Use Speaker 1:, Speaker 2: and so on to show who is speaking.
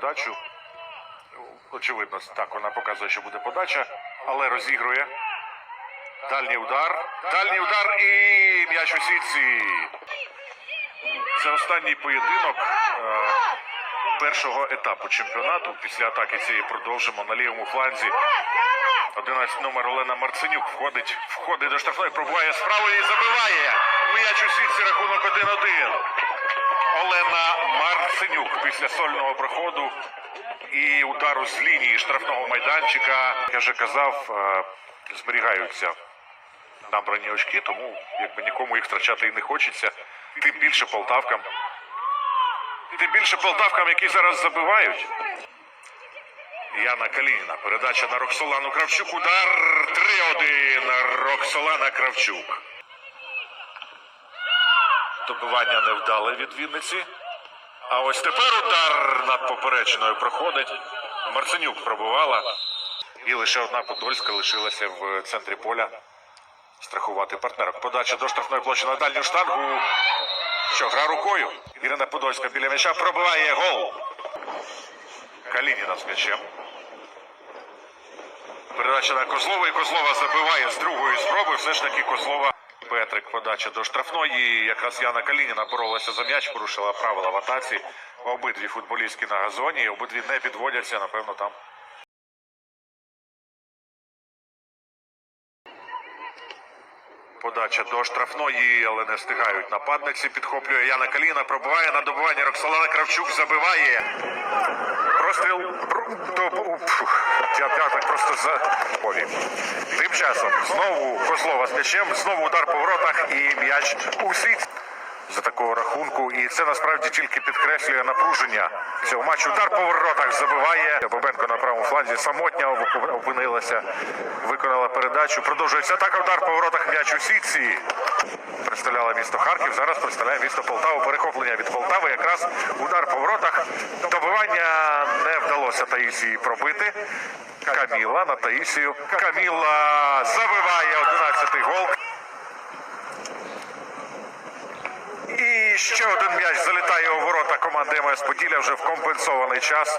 Speaker 1: подачу. Очевидно, так вона показує, що буде подача, але розігрує. Дальній удар. Дальній удар і м'яч у сітці. Це останній поєдинок е, першого етапу чемпіонату. Після атаки цієї продовжимо на лівому фланзі. 11 номер Олена Марценюк входить, входить до штрафної, пробуває справу і забиває. М'яч у сітці рахунок 1-1. Олена Марценюк після сольного проходу і удару з лінії штрафного майданчика. Я вже казав, е, зберігаються набрані очки, тому якби нікому їх втрачати і не хочеться. Тим більше полтавкам. Тим більше полтавкам, які зараз забивають. Яна Калініна. Передача на Роксолану Кравчук. Удар 3-1. Роксолана Кравчук. Добивання невдале від Вінниці. А ось тепер удар над поперечною проходить. Марценюк пробувала. І лише одна Подольська лишилася в центрі поля страхувати партнерок. Подача до штрафної площі на дальню штангу. Що гра рукою? Ірина Подольська біля м'яча пробиває гол. Калініна з м'ячем. Передача на Козлова і Козлова забиває з другої спроби. Все ж таки Козлова. Петрик подача до штрафної. Якраз Яна Калініна боролася за м'яч, порушила правила в атаці. Обидві футболістки на газоні. Обидві не підводяться, напевно, там. Подача до штрафної, але не встигають нападниці. Підхоплює Яна Каліна, пробиває на добування. Роксолана Кравчук забиває. Простріл я, так просто заповів. Тим часом знову Козлова з м'ячем, знову удар по воротах і м'яч у сіть за такого рахунку. І це насправді тільки підкреслює напруження цього матчу. Удар по воротах забиває. Бабенко на правому фланзі самотня опинилася, виконала передачу. Продовжується атака. Удар по воротах м'яч у сітці. Представляла місто Харків. Зараз представляє місто Полтаву. Перехоплення від Полтави. Якраз удар по воротах. Добивання не вдалося Таїсії пробити. Каміла на Таїсію. Каміла забиває 11-й гол. І ще один м'яч залітає у ворота команди МС Поділля вже в компенсований час.